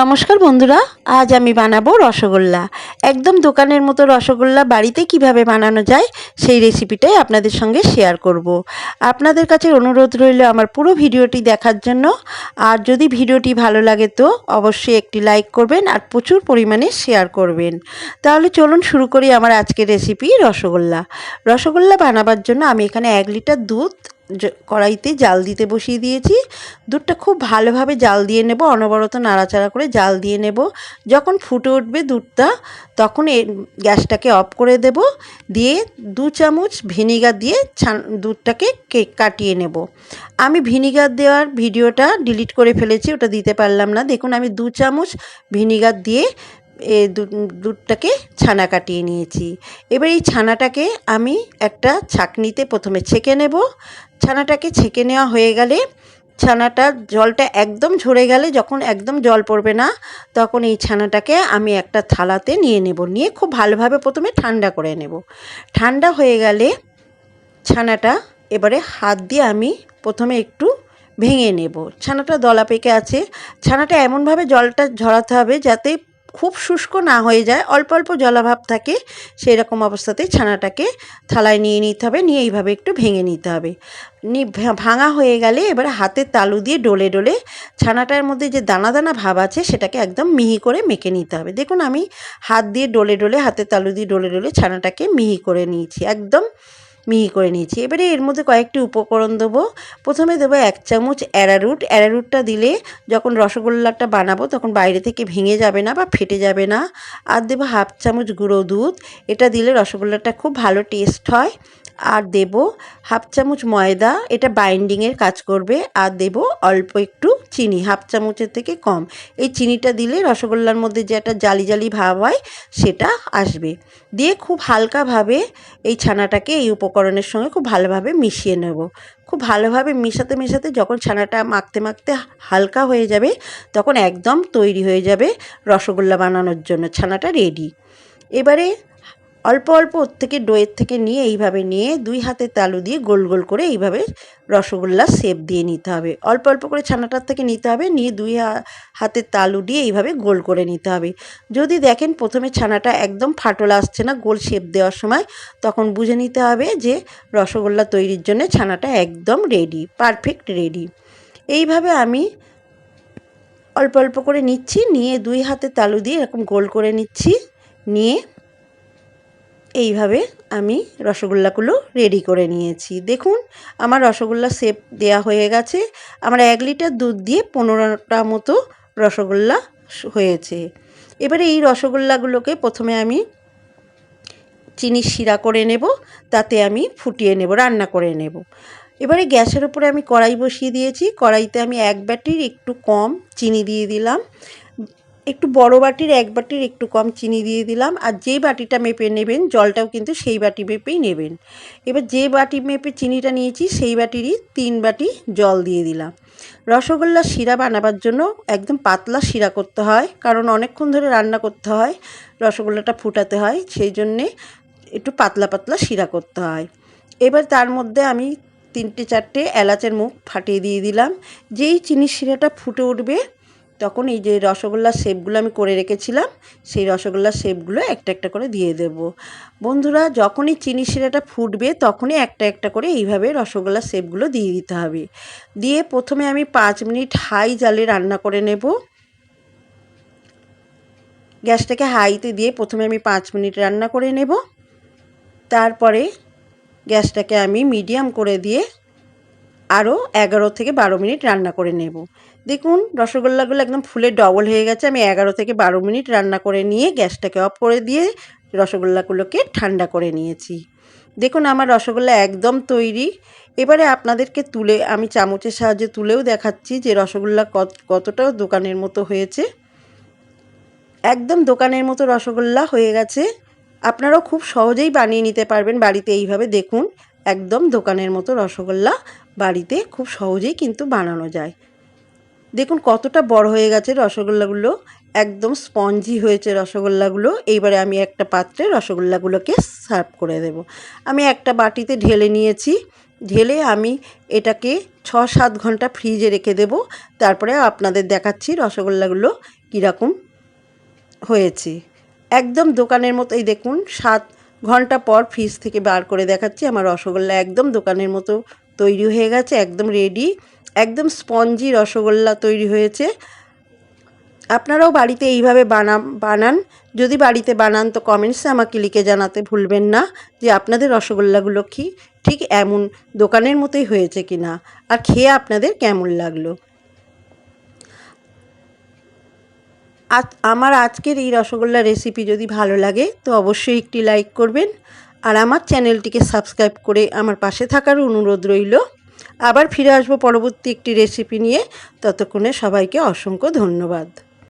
নমস্কার বন্ধুরা, আজ আমি বানাবো রসগোল্লা। একদম দোকানের মতো রসগোল্লা বাড়িতে কীভাবে বানানো যায়, সেই রেসিপিটাই আপনাদের সঙ্গে শেয়ার করব। আপনাদের কাছে অনুরোধ রইল আমার পুরো ভিডিওটি দেখার জন্য। আর যদি ভিডিওটি ভালো লাগে তো অবশ্যই একটি লাইক করবেন আর প্রচুর পরিমাণে শেয়ার করবেন। তাহলে চলুন শুরু করি আমার আজকের রেসিপি রসগোল্লা। রসগোল্লা বানাবার জন্য আমি এখানে এক লিটার দুধ কড়াইতে জাল দিতে বসিয়ে দিয়েছি। দুধটা খুব ভালোভাবে জাল দিয়ে নেব, অনবরত নাড়াচাড়া করে জাল দিয়ে নেব। যখন ফুটে উঠবে দুধটা, তখন গ্যাসটাকে অফ করে দেব। দিয়ে দু চামচ ভিনিগার দিয়ে ছান, দুধটাকে কাটিয়ে নেব। আমি ভিনিগার দেওয়ার ভিডিওটা ডিলিট করে ফেলেছি, ওটা দিতে পারলাম না। দেখুন, আমি দু চামচ ভিনিগার দিয়ে দুধটাকে ছানা কাটিয়ে নিয়েছি। এবার এই ছানাটাকে আমি একটা ছাকনিতে প্রথমে ছেঁকে নেব। ছানাটাকে ছেঁকে নেওয়া হয়ে গেলে ছানাটা জলটা একদম ঝরে গেলে যখন একদম জল পড়বে না, তখন এই ছানাটাকে আমি একটা থালাতে নিয়ে নেব। নিয়ে খুব ভালোভাবে প্রথমে ঠান্ডা করে নেব। ঠান্ডা হয়ে গেলে ছানাটা এবারে হাত দিয়ে আমি প্রথমে একটু ভেঙে নেব। ছানাটা দলা পেকে আছে। ছানাটা এমনভাবে জলটা ঝরাতে হবে যাতে খুব শুষ্ক না হয়ে যায়, অল্প অল্প জলাভাব থাকে সেই রকম অবস্থাতে ছানাটাকে থালায় নিয়ে নিতে হবে, নিয়ে এইভাবে একটু ভেঙে নিতে হবে। ভাঙা হয়ে গেলে এবার হাতের তালু দিয়ে ডলে ডলে ছানাটার মধ্যে যে দানা দানা ভাব আছে, সেটাকে একদম মিহি করে মেখে নিতে হবে। দেখুন আমি হাত দিয়ে ডলে ডলে হাতের তালু দিয়ে ডলে ডলে ছানাটাকে মিহি করে নিয়েছি, একদম মিহি করে নিয়েছি। এবারে এর মধ্যে কয়েকটি উপকরণ দেবো। প্রথমে দেবো এক চামচ অ্যারারুট অ্যারারুটটা দিলে যখন রসগোল্লাটা বানাবো তখন বাইরে থেকে ভেঙে যাবে না বা ফেটে যাবে না। আর দেবো হাফ চামচ গুঁড়ো দুধ। এটা দিলে রসগোল্লাটা খুব ভালো টেস্ট হয়। আর দেব হাফ চামচ ময়দা, এটা বাইন্ডিংয়ের কাজ করবে, আর দেব অল্প একটু চিনি, হাফ চামচের থেকে কম। এই চিনিটা দিলে রসগোল্লার মধ্যে যে একটা জালি জালি ভাব হয়, সেটা আসবে। দিয়ে খুব হালকাভাবে এই ছানাটাকে এই উপকরণের সঙ্গে খুব ভালোভাবে মিশিয়ে নেব। খুব ভালোভাবে মেশাতে মেশাতে যখন ছানাটা মাখতে মাখতে হালকা হয়ে যাবে, তখন একদম তৈরি হয়ে যাবে রসগোল্লা বানানোর জন্য ছানাটা রেডি এবারে অল্প অল্প ওর থেকে ডোয়ের থেকে নিয়ে এইভাবে নিয়ে দুই হাতে তালু দিয়ে গোল গোল করে এইভাবে রসগোল্লা শেপ দিয়ে নিতে হবে। অল্প অল্প করে ছানাটার থেকে নিতে হবে, নিয়ে দুই হাতে তালু দিয়ে এইভাবে গোল করে নিতে হবে। যদি দেখেন প্রথমে ছানাটা একদম ফাটল আসছে না গোল শেপ দেওয়ার সময়, তখন বুঝে নিতে হবে যে রসগোল্লা তৈরির জন্য ছানাটা একদম রেডি পারফেক্ট রেডি এইভাবে আমি অল্প অল্প করে নিচ্ছি, নিয়ে দুই হাতে তালু দিয়ে এরকম গোল করে নিচ্ছি, নিয়ে এইভাবে আমি রসগোল্লাগুলো রেডি করে নিয়েছি। দেখুন, আমার রসগোল্লা সেপ দেয়া হয়ে গেছে। আমার এক লিটার দুধ দিয়ে পনেরোটা মতো রসগোল্লা হয়েছে। এবারে এই রসগোল্লাগুলোকে প্রথমে আমি চিনির শিরা করে নেব, তাতে আমি ফুটিয়ে নেব, রান্না করে নেব। এবারে গ্যাসের উপরে আমি কড়াই বসিয়ে দিয়েছি। কড়াইতে আমি এক বাটির একটু কম চিনি দিয়ে দিলাম। একটু বড় বাটির, এক বাটির একটু কম চিনি দিয়ে দিলাম। আর যে বাটিটা মেপে নেবেন, জলটাও কিন্তু সেই বাটি মেপেই নেবেন। এবার যে বাটি মেপে চিনিটা নিয়েছি, সেই বাটিরই তিন বাটি জল দিয়ে দিলাম। রসগোল্লা শিরা বানাবার জন্য একদম পাতলা শিরা করতে হয়, কারণ অনেকক্ষণ ধরে রান্না করতে হয়, রসগোল্লাটা ফুটাতে হয়, সেই জন্যে একটু পাতলা পাতলা শিরা করতে হয়। এবার তার মধ্যে আমি তিনটে চারটে এলাচের মুখ ফাটিয়ে দিয়ে দিলাম। যেই চিনির শিরাটা ফুটে উঠবে তখন এই যে রসগোল্লার শেপগুলো আমি করে রেখেছিলাম, সেই রসগোল্লার শেপগুলো একটা একটা করে দিয়ে দেব। বন্ধুরা, যখনই চিনি শিরাটা ফুটবে, তখনই একটা একটা করে এইভাবে রসগোল্লার শেপগুলো দিয়ে দিতে হবে। দিয়ে প্রথমে আমি পাঁচ মিনিট হাই জালে রান্না করে নেব। গ্যাসটাকে হাইতে দিয়ে প্রথমে আমি পাঁচ মিনিট রান্না করে নেব। তারপরে গ্যাসটাকে আমি মিডিয়াম করে দিয়ে আরও এগারো থেকে বারো মিনিট রান্না করে নেব। দেখুন, রসগোল্লাগুলো একদম ফুলে ডবল হয়ে গেছে। আমি এগারো থেকে বারো মিনিট রান্না করে নিয়ে গ্যাসটাকে অফ করে দিয়ে রসগোল্লাগুলোকে ঠান্ডা করে নিয়েছি। দেখুন, আমার রসগোল্লা একদম তৈরি। এবারে আপনাদেরকে তুলে, আমি চামচের সাহায্যে তুলেও দেখাচ্ছি যে রসগোল্লা কত কতটা দোকানের মতো হয়েছে। একদম দোকানের মতো রসগোল্লা হয়ে গেছে। আপনারাও খুব সহজেই বানিয়ে নিতে পারবেন বাড়িতে এইভাবে। দেখুন, একদম দোকানের মতো রসগোল্লা বাড়িতে খুব সহজেই কিন্তু বানানো যায়। দেখুন কতটা বড় হয়ে গেছে রসগোল্লাগুলো। একদম স্পঞ্জি হয়েছে রসগোল্লাগুলো। এইবারে আমি একটা পাত্রে রসগোল্লাগুলোকে সার্ভ করে দেব। আমি একটা বাটিতে ঢেলে নিয়েছি। ঢেলে আমি এটাকে ছ সাত ঘণ্টা ফ্রিজে রেখে দেব। তারপরে আপনাদের দেখাচ্ছি রসগোল্লাগুলো কীরকম হয়েছে। একদম দোকানের মতো এই দেখুন, সাত ঘণ্টা পর ফ্রিজ থেকে বার করে দেখাচ্ছি। আমার রসগোল্লা একদম দোকানের মতো তৈরি হয়ে গেছে, একদম রেডি একদম স্পঞ্জি রসগোল্লা তৈরি হয়েছে। আপনারাও বাড়িতে এইভাবে বানা, বানান। যদি বাড়িতে বানান তো কমেন্টসে আমাকে লিখে জানাতে ভুলবেন না যে আপনাদের রসগোল্লাগুলো কি, ঠিক এমন দোকানের মতোই হয়েছে কি না আর খেয়ে আপনাদের কেমন লাগল। আজ, আমার আজকের এই রসগোল্লা রেসিপি যদি ভালো লাগে তো অবশ্যই একটি লাইক করবেন। আর আমার চ্যানেলটিকে সাবস্ক্রাইব করে আমার পাশে থাকার অনুরোধ রইল। আবার ফিরে আসব পরবর্তী একটি রেসিপি নিয়ে। ততক্ষণে সবাইকে অসংখ্য ধন্যবাদ।